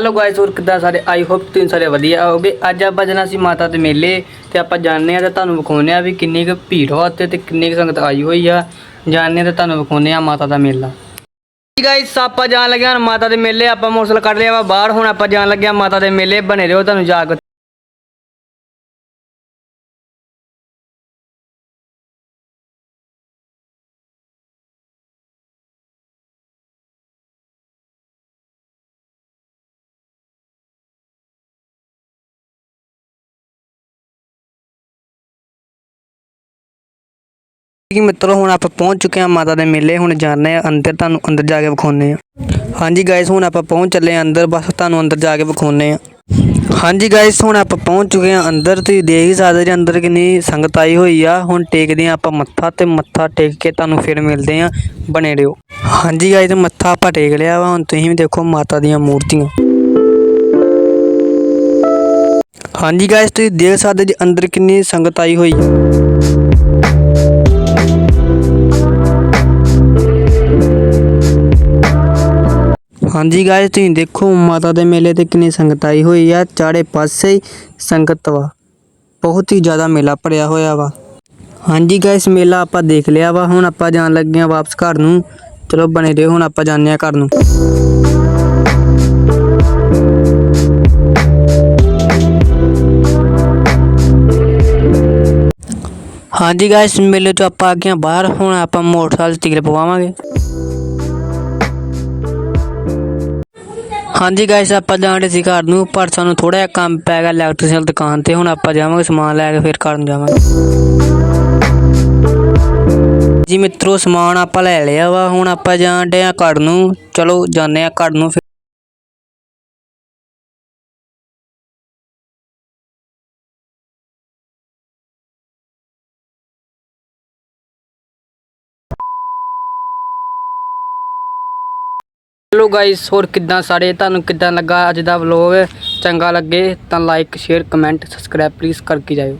Hello guys ਹੋਰ ਕਿੱਦਾਂ ਸਾਰੇ? ਆਈ ਹੋਪ ਤੁਸੀਂ ਸਾਰੇ ਵਧੀਆ ਹੋਗੇ ਅੱਜ ਆਪਾਂ ਜਾਣਾ ਸੀ ਮਾਤਾ ਦੇ ਮੇਲੇ ਤੇ ਆਪਾਂ ਜਾਣਦੇ ਆ ਤੇ ਤੁਹਾਨੂੰ ਵਿਖਾਉਂਦੇ ਆ ਵੀ ਕਿੰਨੀ ਕੁ ਭੀੜ ਹੋ ਤੇ ਕਿੰਨੀ ਕੁ ਸੰਗਤ ਆਈ ਹੋਈ ਆ। ਜਾਣਦੇ ਆ ਤੇ ਤੁਹਾਨੂੰ ਵਿਖਾਉਂਦੇ ਆ ਮਾਤਾ ਦਾ ਮੇਲਾ। ਜੀ ਗਾਇਸ ਆਪਾਂ ਜਾਣ ਲੱਗੇ ਹਾਂ ਮਾਤਾ ਦੇ ਮੇਲੇ, ਆਪਾਂ ਮੋਟਰਸਾਈਕਲ ਕੱਢ ਲਿਆ ਵਾ ਬਾਹਰ, ਹੁਣ ਆਪਾਂ ਜਾਣ ਲੱਗੇ ਹਾਂ ਮਾਤਾ ਦੇ ਮੇਲੇ। ਬਣੇ ਰਹੋ, ਤੁਹਾਨੂੰ ਜਾ ਕੇ ਜੀ ਮਿੱਤਰੋ, ਹੁਣ ਆਪਾਂ ਪਹੁੰਚ ਚੁੱਕੇ ਹਾਂ ਮਾਤਾ ਦੇ ਮੇਲੇ, ਹੁਣ ਜਾਣੇ ਆ ਅੰਦਰ, ਤੁਹਾਨੂੰ ਅੰਦਰ ਜਾ ਕੇ ਵਿਖਾਉਨੇ ਆ ਹਾਂਜੀ ਗਾਇਸ ਹੁਣ ਆਪਾਂ ਪਹੁੰਚ ਚੱਲੇ ਆ ਅੰਦਰ, ਬਸ ਤੁਹਾਨੂੰ ਅੰਦਰ ਜਾ ਕੇ ਵਿਖਾਉਨੇ ਆ ਹਾਂਜੀ ਗਾਇਸ ਹੁਣ ਆਪਾਂ ਪਹੁੰਚ ਚੁੱਕੇ ਹਾਂ ਅੰਦਰ, ਤੁਸੀਂ ਦੇਖ ਹੀ ਸਕਦੇ ਜੀ ਅੰਦਰ ਕਿੰਨੀ ਸੰਗਤ ਆਈ ਹੋਈ ਆ। ਹੁਣ ਟੇਕਦੇ ਆ ਆਪਾਂ ਮੱਥਾ ਤੇ ਮੱਥਾ ਟੇਕ ਕੇ ਤੁਹਾਨੂੰ ਫਿਰ ਮਿਲਦੇ ਆ ਬਣੇ ਰਹੋ। ਹਾਂਜੀ ਗਾਇਸ ਮੱਥਾ ਆਪਾਂ ਟੇਕ ਲਿਆ ਵਾ, ਹੁਣ ਤੁਸੀਂ ਵੀ ਦੇਖੋ ਮਾਤਾ ਦੀਆਂ ਮੂਰਤੀਆਂ। ਹਾਂਜੀ ਗਾਇਸ ਤੁਸੀਂ ਦੇਖ ਸਕਦੇ ਜੀ ਅੰਦਰ ਕਿੰਨੀ ਸੰਗਤ ਆਈ ਹੋਈ ਹਾਂਜੀ ਗਾਇਸ ਤੁਸੀਂ ਦੇਖੋ ਮਾਤਾ ਦੇ ਮੇਲੇ ਤੇ ਕਿੰਨੀ ਸੰਗਤ ਆਈ ਹੋਈ ਆ। ਚਾਰੇ ਪਾਸੇ ਹੀ ਸੰਗਤ ਵਾ। ਬਹੁਤ ਹੀ ਜ਼ਿਆਦਾ ਮੇਲਾ ਭਰਿਆ ਹੋਇਆ ਵਾ। ਹਾਂਜੀ ਗਾਇਸ ਮੇਲਾ ਆਪਾਂ ਦੇਖ ਲਿਆ ਵਾ। ਹੁਣ ਆਪਾਂ ਜਾਣ ਲੱਗੇ ਆ ਵਾਪਸ ਘਰ ਨੂੰ। ਚਲੋ ਬਣੇ ਰਹੋ, ਹੁਣ ਆਪਾਂ ਜਾਂਦੇ ਆ ਘਰ ਨੂੰ। ਹਾਂਜੀ ਗਾਇਸ ਮੇਲੇ ਤੋਂ ਆਪਾਂ ਆ ਗਏ ਬਾਹਰ। ਹੁਣ ਆਪਾਂ ਮੋਟਰਸਾਈਕਲ 'ਚ ਪਵਾਵਾਂਗੇ। ਹਾਂਜੀ ਗਾਇਸ ਆਪਾਂ ਜਾਣਦੇ ਸੀ ਘਰ ਨੂੰ, ਪਰ ਸਾਨੂੰ ਥੋੜਾ ਜਿਹਾ ਕੰਮ ਪੈ ਗਿਆ ਇਲੈਕਟ੍ਰੀਸ਼ੀਅਨ ਦੁਕਾਨ ਤੇ। ਹੁਣ ਆਪਾਂ ਜਾਵਾਂਗੇ ਸਮਾਨ ਲੈ ਕੇ, ਫਿਰ ਘਰ ਨੂੰ ਜਾਵਾਂਗੇ। ਜੀ ਮਿੱਤਰੋ, ਸਮਾਨ ਆਪਾਂ ਲੈ ਲਿਆ ਵਾ। ਹੁਣ ਆਪਾਂ ਜਾਣਦੇ ਆ ਘਰ ਨੂੰ। ਚਲੋ, ਜਾਂਦੇ ਆ ਘਰ ਨੂੰ ਹੈਲੋ ਗਾਇਸ, ਹੋਰ ਕਿੱਦਾਂ ਸਾਰੇ? ਤੁਹਾਨੂੰ ਕਿੱਦਾਂ ਲੱਗਾ ਅੱਜ ਦਾ ਵਲੌਗ ਚੰਗਾ ਲੱਗੇ ਤਾਂ like share comment subscribe please ਕਰਕੇ ਜਾਇਓ।